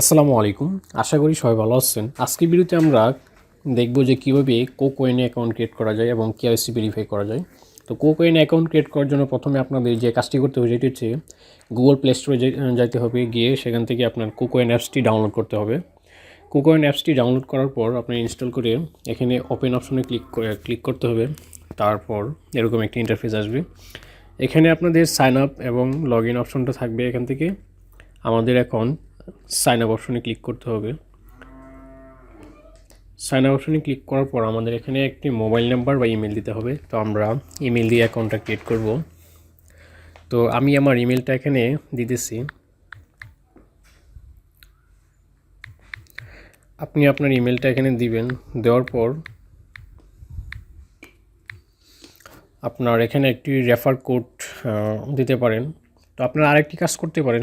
আসসালামু আলাইকুম। আশা করি সবাই ভালো আছেন। আজকের ভিডিওতে আমরা দেখব যে কীভাবে কোকোয়েনে অ্যাকাউন্ট ক্রিয়েট করা যায় এবং কেওয়াইসি ভেরিফাই করা যায়। তো কোকোয়েনে অ্যাকাউন্ট ক্রিয়েট করার জন্য প্রথমে আপনাদের যে কাজটি করতে হবে যেটি হচ্ছে গুগল প্লে স্টোরে যাইতে হবে। গিয়ে সেখান থেকে আপনার কোকোয়েন অ্যাপসটি ডাউনলোড করতে হবে। কোকোয়েন অ্যাপসটি ডাউনলোড করার পর আপনি ইনস্টল করে এখানে ওপেন অপশনে ক্লিক ক্লিক করতে হবে। তারপর এরকম একটি ইন্টারফেস আসবে। এখানে আপনাদের সাইন আপ এবং লগ ইন অপশনটা থাকবে এখান থেকে। আমাদের এখন সাইন আপ অপশনে ক্লিক করতে হবে। সাইন আপ অপশনে ক্লিক করার পর আমাদের এখানে একটি মোবাইল নাম্বার বা ইমেল দিতে হবে। তো আমরা ইমেল দিয়ে অ্যাকাউন্টটা ক্রিয়েট করব। তো আমি আমার ইমেলটা এখানে দিতেছি। আপনি আপনার ইমেলটা এখানে দিবেন। দেওয়ার পর আপনার এখানে একটি রেফার কোড দিতে পারেন। তো আপনারা আরেকটি কাজ করতে পারেন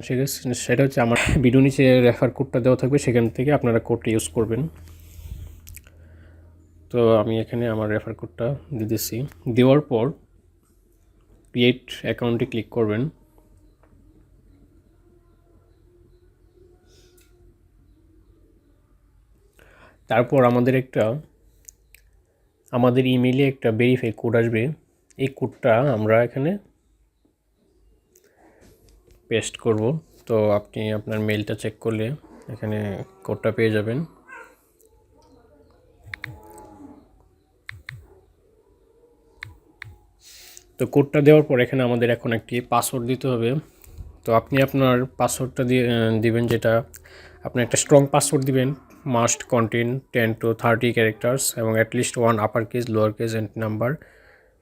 সেটা হচ্ছে আমার ভিডিও নিচে রেফার কোডটা দেওয়া থাকবে, সেখান থেকে আপনারা কোডটা ইউজ করবেন। তো আমি এখানে আমার রেফার কোডটা দিতেছি। দেওয়ার পর ক্রিয়েট অ্যাকাউন্টে ক্লিক করবেন। তারপর আমাদের একটা, আমাদের ইমেইলে একটা ভেরিফাই কোড আসবে। এই কোডটা আমরা এখানে পেস্ট করব। তো আপনি আপনার মেলটা চেক করলে এখানে কোডটা পেয়ে যাবেন। তো কোডটা দেওয়ার পর এখানে আমাদের এখন একটি পাসওয়ার্ড দিতে হবে। তো আপনি আপনার পাসওয়ার্ডটা দিয়ে দিবেন যেটা, আপনি একটা স্ট্রং পাসওয়ার্ড দিবেন must contain ten to thirty characters এবং at least one upper case lower case and number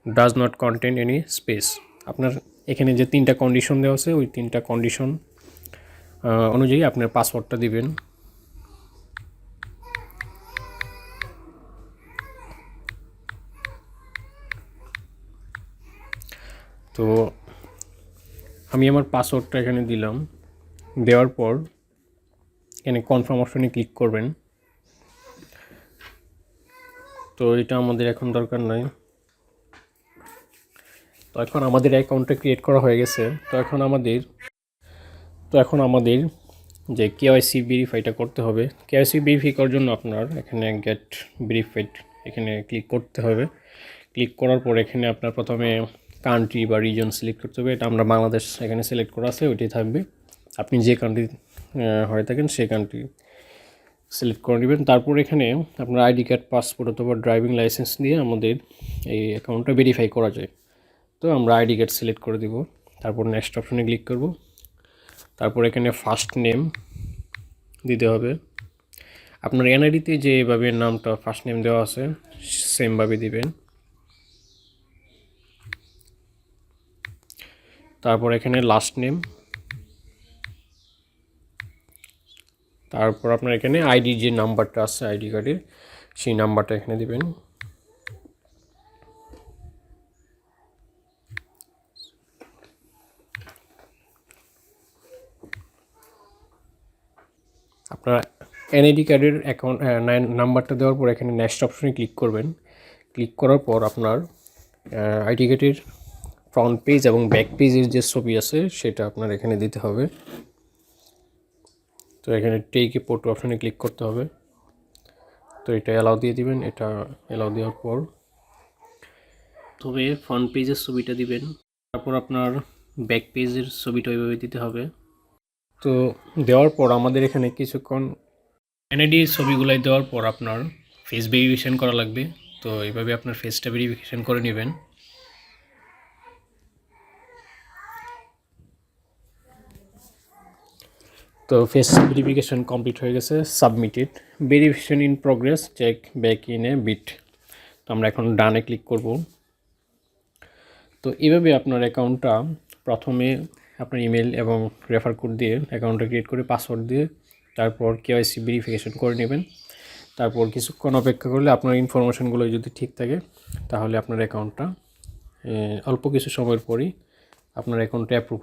does not contain any space আপনার এখানে যে তিনটা কন্ডিশন দেওয়া আছে, ওই তিনটা কন্ডিশন অনুযায়ী আপনার পাসওয়ার্ডটা দিবেন। তো আমি আমার পাসওয়ার্ডটা এখানে দিলাম। দেওয়ার পর এখানে কনফার্ম অপশনে ক্লিক করবেন। তো এটা আমাদের এখন দরকার তো এখন আমাদের অ্যাকাউন্টটা ক্রিয়েট করা হয়ে গেছে। তো এখন আমাদের, তো এখন আমাদের যে কেওয়াইসি ভেরিফাইটা করতে হবে। কেওয়াইসি ভেরিফাই করার জন্য আপনার এখানে গেট ভেরিফাইড এখানে ক্লিক করতে হবে। ক্লিক করার পর এখানে আপনার প্রথমে কান্ট্রি বা রিজন সিলেক্ট করতে হবে। এটা আমরা বাংলাদেশ এখানে সিলেক্ট করা আছে, ওইটাই থাকবে। আপনি যে কান্ট্রি হয়ে থাকেন সেই কান্ট্রি সিলেক্ট করে নেবেন। তারপর এখানে আপনার আইডি কার্ড পাসপোর্ট অথবা ড্রাইভিং লাইসেন্স দিয়ে আমাদের এই অ্যাকাউন্টটা ভেরিফাই করা যায়। তো আমরা আইডি কার্ড সিলেক্ট করে দিব। তারপর নেক্সট অপশনে ক্লিক করব। তারপর এখানে ফার্স্ট নেম দিতে হবে। আপনার এনআইডিতে যে এভাবে নামটা ফার্স্ট নেম দেওয়া আছে সেমভাবে দিবেন। তারপর এখানে লাস্ট নেম তারপর আপনার এখানে আইডি যে নাম্বারটা আছে আইডি কার্ডের সেই নাম্বারটা এখানে দিবেন। আপনার এনআইডি কার্ডের অ্যাকাউন্ট নাম্বারটা দেওয়ার পর এখানে নেক্সট অপশনে ক্লিক করবেন। ক্লিক করার পর আপনার আইডি কার্ডের ফ্রন্ট পেজ এবং ব্যাক পেজের যে ছবি আছে, সেটা আপনার এখানে দিতে হবে। তো এখানে টেকে ফটো অপশনে ক্লিক করতে হবে। তো এটা অ্যালাউ দিয়ে দিবেন, এটা অ্যালাউ দেওয়ার পর। তবে ফ্রন্ট পেজের ছবিটা দিবেন। তারপর আপনার ব্যাক পেজের ছবিটা ওইভাবে দিতে হবে। তো দেওয়ার পর আমাদের এখানে কিছুক্ষণ এনআইডি ছবিগুলাই দেওয়ার পর আপনার ফেস ভেরিফিকেশন করা লাগবে। তো এইভাবে আপনার ফেসটা ভেরিফিকেশন করে নেবেন। তো ফেস ভেরিফিকেশন কমপ্লিট হয়ে গেছে submitted verification in progress check back in a bit তো আমরা এখন ডানে ক্লিক করব। তো এইভাবে আপনার অ্যাকাউন্টটা প্রথমে আপনার ইমেল এবং রেফার কোড দিয়ে অ্যাকাউন্টটা ক্রিয়েট করে পাসওয়ার্ড দিয়ে তারপর কেওয়াইসি ভেরিফিকেশন করে নেবেন। তারপর কিছুক্ষণ অপেক্ষা করলে আপনার ইনফরমেশনগুলো যদি ঠিক থাকে, তাহলে আপনার অ্যাকাউন্টটা অল্প কিছু সময়ের পরই আপনার অ্যাকাউন্টটা অ্যাপ্রুভ